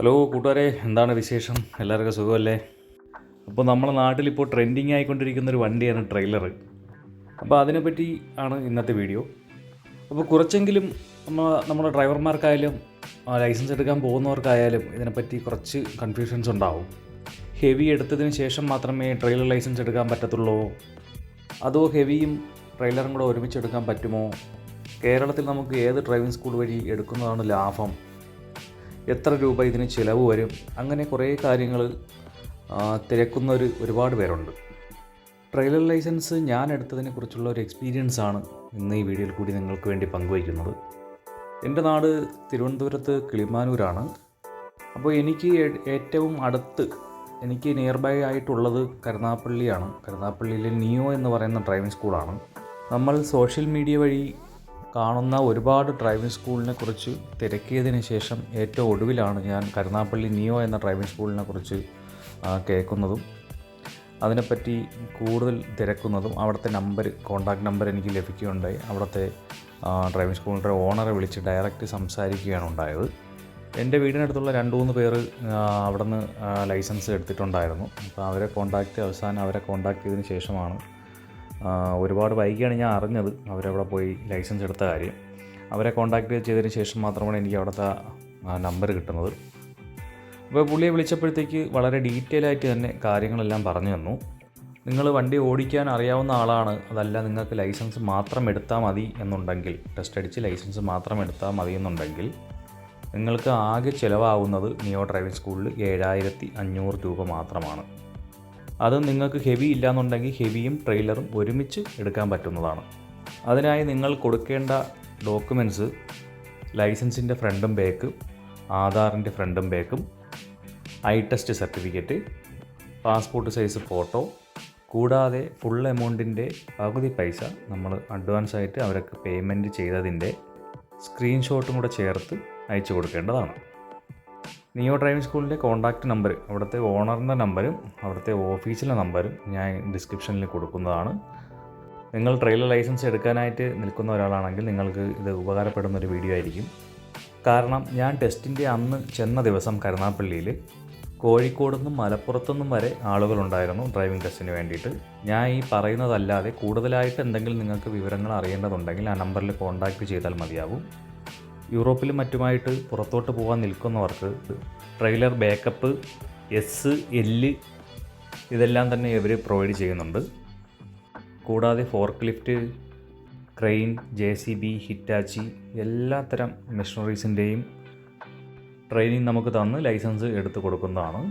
Hello കൂട്ടുകാരെ എന്താണ് വിശേഷം? എല്ലാവർക്കും സുഖമല്ലേ? അപ്പോൾ നമ്മുടെ നാട്ടിലിപ്പോൾ ട്രെൻഡിങ് ആയിക്കൊണ്ടിരിക്കുന്ന ഒരു വണ്ടിയാണ് ട്രെയിലർ അപ്പോൾ അതിനെപ്പറ്റി ആണ് ഇന്നത്തെ വീഡിയോ അപ്പോൾ കുറച്ചെങ്കിലും നമ്മൾ നമ്മുടെ ഡ്രൈവർമാർക്കായാലും ലൈസൻസ് എടുക്കാൻ പോകുന്നവർക്കായാലും ഇതിനെപ്പറ്റി കുറച്ച് കൺഫ്യൂഷൻസ് ഉണ്ടാവും. ഹെവി എടുത്തതിന് ശേഷം മാത്രമേ ട്രെയിലർ ലൈസൻസ് എടുക്കാൻ പറ്റത്തുള്ളൂ. അതോ ഹെവിയും ട്രെയിലറും കൂടെ ഒരുമിച്ച് എടുക്കാൻ പറ്റുമോ? കേരളത്തിൽ നമുക്ക് ഏത് ഡ്രൈവിംഗ് സ്കൂൾ വഴി എടുക്കുന്നതാണ് ലാഭം? എത്ര രൂപ ഇതിന് ചിലവ് വരും? അങ്ങനെ കുറേ കാര്യങ്ങൾ തിരക്കുന്ന ഒരു ഒരുപാട് പേരുണ്ട്. ട്രെയിലർ ലൈസൻസ് ഞാൻ എടുത്തതിനെ കുറിച്ചുള്ള ഒരു എക്സ്പീരിയൻസ് ആണ് ഇന്ന് ഈ വീഡിയോയിൽ കൂടി നിങ്ങൾക്ക് വേണ്ടി പങ്കുവയ്ക്കുന്നത്. എന്റെ നാട് തിരുവനന്തപുരത്ത് കിളിമാനൂരാണ്. അപ്പോൾ എനിക്ക് ഏറ്റവും അടുത്ത് എനിക്ക് നിയർ ബൈ ആയിട്ടുള്ളത് കരുനാപ്പള്ളിയാണ് കരുനാപ്പള്ളിയിലെ നിയോ എന്ന് പറയുന്ന ഡ്രൈവിംഗ് സ്കൂളാണ് നമ്മൾ സോഷ്യൽ മീഡിയ വഴി കാണുന്ന ഒരുപാട് ഡ്രൈവിംഗ് സ്കൂളിനെ കുറിച്ച് തിരക്കിയതിന് ശേഷം ഏറ്റവും ഒടുവിലാണ് ഞാൻ കരുനാപ്പള്ളി നിയോ എന്ന ഡ്രൈവിംഗ് സ്കൂളിനെ കുറിച്ച് കേൾക്കുന്നതും അതിനെപ്പറ്റി കൂടുതൽ തിരക്കുന്നതും അവിടുത്തെ നമ്പർ കോൺടാക്ട് നമ്പർ എനിക്ക് ലഭിക്കുകയുണ്ടായി. അവിടുത്തെ ഡ്രൈവിംഗ് സ്കൂളിന്റെ ഓണറെ വിളിച്ച് ഡയറക്റ്റ് സംസാരിക്കുകയാണ് ഉണ്ടായത്. എന്റെ വീടിനടുത്തുള്ള രണ്ട് മൂന്ന് പേർ അവിടെ നിന്ന് ലൈസൻസ് എടുത്തിട്ടുണ്ടായിരുന്നു. അപ്പോൾ അവരെ കോൺടാക്റ്റ് അവസാനം അവരെ കോൺടാക്ട് ചെയ്തതിന് ശേഷമാണ് ഒരുപാട് വൈകിയാണ് ഞാൻ അറിഞ്ഞത് അവരവിടെ പോയി ലൈസൻസ് എടുത്ത കാര്യം. അവരെ കോൺടാക്ട് ചെയ്തതിന് ശേഷം മാത്രമാണ് എനിക്ക് അവിടുത്തെ നമ്പർ കിട്ടുന്നത്. അപ്പോൾ പുള്ളിയെ വിളിച്ചപ്പോഴത്തേക്ക് വളരെ ഡീറ്റെയിൽ ആയിട്ട് തന്നെ കാര്യങ്ങളെല്ലാം പറഞ്ഞു തന്നു. നിങ്ങൾ വണ്ടി ഓടിക്കാൻ അറിയാവുന്ന ആളാണ് അതല്ല നിങ്ങൾക്ക് ലൈസൻസ് മാത്രം എടുത്താൽ മതി എന്നുണ്ടെങ്കിൽ ടെസ്റ്റ് അടിച്ച് ലൈസൻസ് മാത്രം എടുത്താൽ മതി എന്നുണ്ടെങ്കിൽ നിങ്ങൾക്ക് ആകെ ചിലവാകുന്നത് നിയോ ഡ്രൈവിംഗ് സ്കൂളിൽ ഏഴായിരത്തി അഞ്ഞൂറ് രൂപ മാത്രമാണ്. അത് നിങ്ങൾക്ക് ഹെവി ഇല്ലാന്നുണ്ടെങ്കിൽ ഹെവിയും ട്രെയിലറും ഒരുമിച്ച് എടുക്കാൻ പറ്റുന്നതാണ്. അതിനായി നിങ്ങൾ കൊടുക്കേണ്ട ഡോക്യുമെന്റ്സ് ലൈസൻസിന്റെ ഫ്രണ്ടും ബാക്കും ആധാറിന്റെ ഫ്രണ്ടും ബാക്കും eye test certificate passport size photo കൂടാതെ ഫുൾ എമൗണ്ടിന്റെ പകുതി പൈസ നമ്മൾ അഡ്വാൻസ് ആയിട്ട് അവരൊക്കെ പേയ്മെന്റ് ചെയ്തതിന്റെ സ്ക്രീൻഷോട്ടും കൂടെ ചേർത്ത് അയച്ചു കൊടുക്കേണ്ടതാണ്. നിയോ ഡ്രൈവിംഗ് സ്കൂളിന്റെ കോൺടാക്റ്റ് നമ്പർ അവിടുത്തെ ഓണറിന്റെ നമ്പരും അവിടുത്തെ ഓഫീസിലെ നമ്പരും ഞാൻ ഡിസ്ക്രിപ്ഷനിൽ കൊടുക്കുന്നതാണ്. നിങ്ങൾ ട്രെയിലർ ലൈസൻസ് എടുക്കാനായിട്ട് നിൽക്കുന്ന ഒരാളാണെങ്കിൽ നിങ്ങൾക്ക് ഇത് ഉപകാരപ്പെടുന്ന ഒരു വീഡിയോ ആയിരിക്കും. കാരണം ഞാൻ ടെസ്റ്റിന്റെ അന്ന് ചെന്ന ദിവസം കരുനാപ്പള്ളിയിൽ കോഴിക്കോട് നിന്നും മലപ്പുറത്തു നിന്നും വരെ ആളുകളുണ്ടായിരുന്നു ഡ്രൈവിംഗ് ടെസ്റ്റിന് വേണ്ടിയിട്ട്. ഞാൻ ഈ പറയുന്നതല്ലാതെ കൂടുതലായിട്ട് എന്തെങ്കിലും നിങ്ങൾക്ക് വിവരങ്ങൾ അറിയേണ്ടതുണ്ടെങ്കിൽ ആ നമ്പറിൽ കോൺടാക്റ്റ് ചെയ്താൽ മതിയാവും. യൂറോപ്പിലും മറ്റുമായിട്ട് പുറത്തോട്ട് പോകാൻ നിൽക്കുന്നവർക്ക് ട്രെയിലർ ബാക്കപ്പ് എസ് എല്ല് ഇതെല്ലാം തന്നെ ഇവർ പ്രൊവൈഡ് ചെയ്യുന്നുണ്ട്. കൂടാതെ forklift crane J C B Hitachi എല്ലാത്തരം മെഷീനറീസിന്റെയും ട്രെയിനിങ് നമുക്ക് തന്ന് ലൈസൻസ് എടുത്ത് കൊടുക്കുന്നതാണ്.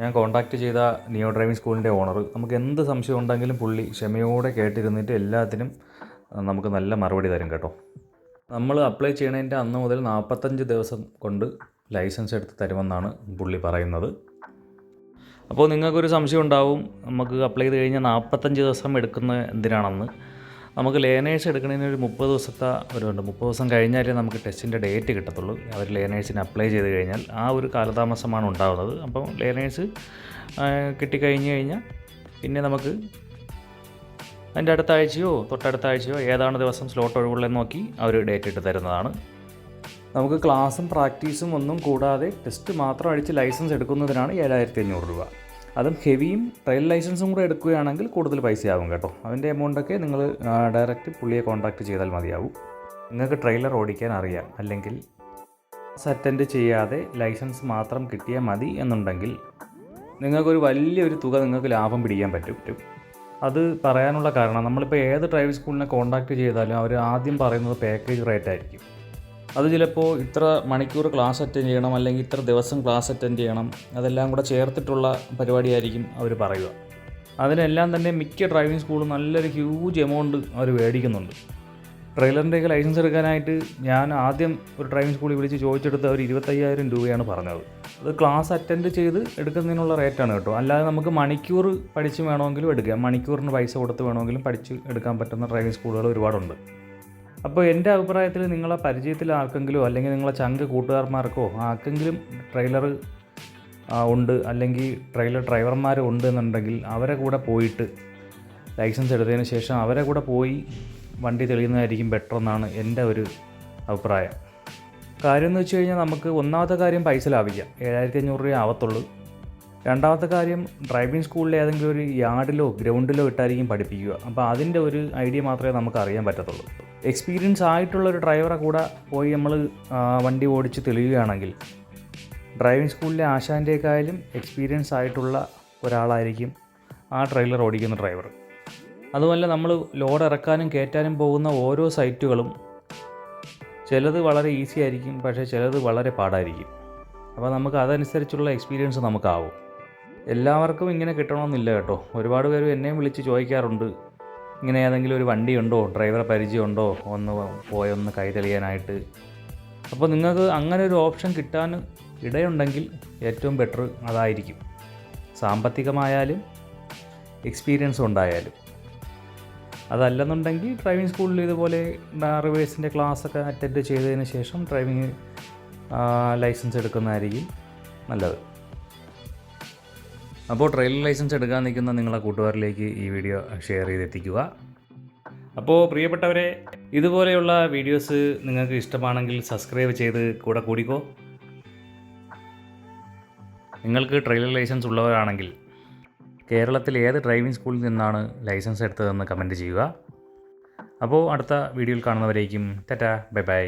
ഞാൻ കോൺടാക്റ്റ് ചെയ്ത നിയോ ഡ്രൈവിംഗ് സ്കൂളിന്റെ ഓണർ നമുക്ക് എന്ത് സംശയം ഉണ്ടെങ്കിലും പുള്ളി ക്ഷമയോടെ കേട്ടിരുന്നിട്ട് എല്ലാത്തിനും നമുക്ക് നല്ല മറുപടി തരും കേട്ടോ. നമ്മൾ അപ്ലൈ ചെയ്യണതിന്റെ അന്ന് മുതൽ നാൽപ്പത്തഞ്ച് ദിവസം കൊണ്ട് ലൈസൻസ് എടുത്ത് തരുമെന്നാണ് പുള്ളി പറയുന്നത്. അപ്പോൾ നിങ്ങൾക്കൊരു സംശയം ഉണ്ടാവും നമുക്ക് അപ്ലൈ ചെയ്ത് കഴിഞ്ഞാൽ നാൽപ്പത്തഞ്ച് ദിവസം എടുക്കുന്ന എന്തിനാണെന്ന്. നമുക്ക് ലേണേഴ്സ് എടുക്കുന്നതിന് ഒരു മുപ്പത് ദിവസത്തെ ഒരുണ്ട് മുപ്പത് ദിവസം കഴിഞ്ഞാലേ നമുക്ക് ടെസ്റ്റിന്റെ ഡേറ്റ് കിട്ടത്തുള്ളൂ. അവർ ലേണേഴ്സിന് അപ്ലൈ ചെയ്ത് കഴിഞ്ഞാൽ ആ ഒരു കാലതാമസമാണ് ഉണ്ടാകുന്നത് അപ്പം ലേണേഴ്സ് കിട്ടിക്കഴിഞ്ഞ് കഴിഞ്ഞാൽ പിന്നെ നമുക്ക് അതിന്റെ അടുത്ത ആഴ്ചയോ തൊട്ടടുത്ത ആഴ്ചയോ ഏതാണ് ദിവസം സ്ലോട്ട് ഒഴിവുള്ളതെന്ന് നോക്കി അവർ ഡേറ്റ് ഇട്ട് തരുന്നതാണ്. നമുക്ക് ക്ലാസ്സും പ്രാക്ടീസും ഒന്നും കൂടാതെ ടെസ്റ്റ് മാത്രം അടിച്ച് ലൈസൻസ് എടുക്കുന്നതിനാണ് ഏഴായിരത്തി അഞ്ഞൂറ് രൂപ. അതും ഹെവിയും ട്രയൽ ലൈസൻസും കൂടെ എടുക്കുകയാണെങ്കിൽ കൂടുതൽ പൈസയാവും കേട്ടോ. അതിന്റെ എമൗണ്ടൊക്കെ നിങ്ങൾ ഡയറക്റ്റ് പുള്ളിയെ കോൺടാക്റ്റ് ചെയ്താൽ മതിയാവും. നിങ്ങൾക്ക് ട്രെയിലർ ഓടിക്കാൻ അറിയാം. അല്ലെങ്കിൽ അറ്റൻഡ് ചെയ്യാതെ ലൈസൻസ് മാത്രം കിട്ടിയാൽ മതി എന്നുണ്ടെങ്കിൽ നിങ്ങൾക്കൊരു വലിയൊരു തുക നിങ്ങൾക്ക് ലാഭം പിടിക്കാൻ പറ്റും. അത് പറയാനുള്ള കാരണം നമ്മളിപ്പോൾ ഏത് ഡ്രൈവിംഗ് സ്കൂളിനെ കോൺടാക്റ്റ് ചെയ്താലും അവർ ആദ്യം പറയുന്നത് പാക്കേജ് റേറ്റ് ആയിരിക്കും. അത് ചിലപ്പോൾ ഇത്ര മണിക്കൂർ ക്ലാസ് അറ്റൻഡ് ചെയ്യണം അല്ലെങ്കിൽ ഇത്ര ദിവസം ക്ലാസ് അറ്റൻഡ് ചെയ്യണം അതെല്ലാം കൂടെ ചേർത്തിട്ടുള്ള പരിപാടിയായിരിക്കും അവർ പറയുക. അതിനെല്ലാം തന്നെ മിക്ക ഡ്രൈവിംഗ് സ്കൂളും നല്ലൊരു ഹ്യൂജ് എമൗണ്ട് അവർ മേടിക്കുന്നുണ്ട്. ട്രെയിലറിന്റെയൊക്കെ ലൈസൻസ് എടുക്കാനായിട്ട് ഞാൻ ആദ്യം ഒരു ഡ്രൈവിംഗ് സ്കൂളിൽ വിളിച്ച് ചോദിച്ചെടുത്ത് അവർ ഇരുപത്തയ്യായിരം രൂപയാണ് പറഞ്ഞത്. അത് ക്ലാസ് അറ്റൻഡ് ചെയ്ത് എടുക്കുന്നതിനുള്ള റേറ്റാണ് കേട്ടോ. അല്ലാതെ നമുക്ക് മണിക്കൂർ പഠിച്ച് വേണമെങ്കിലും എടുക്കാം. മണിക്കൂറിന് പൈസ കൊടുത്ത് വേണമെങ്കിലും പഠിച്ച് എടുക്കാൻ പറ്റുന്ന ഡ്രൈവിംഗ് സ്കൂളുകൾ ഒരുപാടുണ്ട്. അപ്പോൾ എന്റെ അഭിപ്രായത്തിൽ നിങ്ങളെ പരിചയത്തിൽ ആർക്കെങ്കിലും അല്ലെങ്കിൽ നിങ്ങളെ ചങ്ക് കൂട്ടുകാർമാർക്കോ ആർക്കെങ്കിലും ട്രെയിലർ ഉണ്ട് അല്ലെങ്കിൽ ട്രെയിലർ ഡ്രൈവർമാർ ഉണ്ട് എന്നുണ്ടെങ്കിൽ അവരെ കൂടെ പോയിട്ട് ലൈസൻസ് എടുത്തതിന് ശേഷം അവരെ കൂടെ പോയി വണ്ടി തെളിയുന്നതായിരിക്കും ബെറ്റർ എന്നാണ് എന്റെ ഒരു അഭിപ്രായം. കാര്യം എന്ന് വെച്ച് കഴിഞ്ഞാൽ നമുക്ക് ഒന്നാമത്തെ കാര്യം പൈസ ലാഭിക്കാം. ഏഴായിരത്തി അഞ്ഞൂറ് രൂപ ആവത്തുള്ളൂ. രണ്ടാമത്തെ കാര്യം ഡ്രൈവിംഗ് സ്കൂളിലെ ഏതെങ്കിലും ഒരു യാർഡിലോ ഗ്രൗണ്ടിലോ ഇട്ടായിരിക്കും പഠിപ്പിക്കുക. അപ്പോൾ അതിന്റെ ഒരു ഐഡിയ മാത്രമേ നമുക്ക് അറിയാൻ പറ്റത്തുള്ളൂ. എക്സ്പീരിയൻസ് ആയിട്ടുള്ള ഒരു ഡ്രൈവറെ കൂടെ പോയി നമ്മൾ വണ്ടി ഓടിച്ച് തെളിയുകയാണെങ്കിൽ ഡ്രൈവിംഗ് സ്കൂളിലെ ആശാന്റെക്കായാലും എക്സ്പീരിയൻസ് ആയിട്ടുള്ള ഒരാളായിരിക്കും ആ ട്രെയിലർ ഓടിക്കുന്ന ഡ്രൈവർ അതുമല്ല നമ്മൾ ലോഡ് ഇറക്കാനും കയറ്റാനും പോകുന്ന ഓരോ സൈറ്റുകളും ചിലത് വളരെ ഈസി ആയിരിക്കും പക്ഷേ ചിലത് വളരെ പാടായിരിക്കും. അപ്പോൾ നമുക്ക് അതനുസരിച്ചുള്ള എക്സ്പീരിയൻസ് നമുക്കാവും. എല്ലാവർക്കും ഇങ്ങനെ കിട്ടണമെന്നില്ല കേട്ടോ. ഒരുപാട് പേര് എന്നെയും വിളിച്ച് ചോദിക്കാറുണ്ട്. ഇങ്ങനെ ഏതെങ്കിലും ഒരു വണ്ടി ഉണ്ടോ? ഡ്രൈവറെ പരിചയമുണ്ടോ ഒന്ന് പോയൊന്ന് കൈ തെളിയാനായിട്ട് അപ്പോൾ നിങ്ങൾക്ക് അങ്ങനെ ഒരു ഓപ്ഷൻ കിട്ടാൻ ഇടയുണ്ടെങ്കിൽ ഏറ്റവും ബെറ്റർ അതായിരിക്കും. സാമ്പത്തികമായാലും എക്സ്പീരിയൻസ് ഉണ്ടായാലും. അതല്ലെന്നുണ്ടെങ്കിൽ ഡ്രൈവിംഗ് സ്കൂളിൽ ഇതുപോലെ റിവേഴ്സിന്റെ ക്ലാസ്സൊക്കെ അറ്റൻഡ് ചെയ്തതിന് ശേഷം ഡ്രൈവിംഗ് ലൈസൻസ് എടുക്കുന്നതായിരിക്കും നല്ലത്. അപ്പോൾ ട്രെയിലർ ലൈസൻസ് എടുക്കാൻ നിൽക്കുന്ന നിങ്ങളെ കൂട്ടുകാരിലേക്ക് ഈ വീഡിയോ ഷെയർ ചെയ്തെത്തിക്കുക. അപ്പോൾ പ്രിയപ്പെട്ടവരെ ഇതുപോലെയുള്ള വീഡിയോസ് നിങ്ങൾക്ക് ഇഷ്ടമാണെങ്കിൽ സബ്സ്ക്രൈബ് ചെയ്ത് കൂടെ കൂടിക്കോ. നിങ്ങൾക്ക് ട്രെയിലർ ലൈസൻസ് ഉള്ളവരാണെങ്കിൽ കേരളത്തിൽ ഏത് ഡ്രൈവിംഗ് സ്കൂളിൽ നിന്നാണ് ലൈസൻസ് എടുത്തതെന്ന് കമന്റ് ചെയ്യുക. അപ്പോൾ അടുത്ത വീഡിയോയിൽ കാണുന്നവരേക്കും ടാറ്റ ബൈ ബൈ.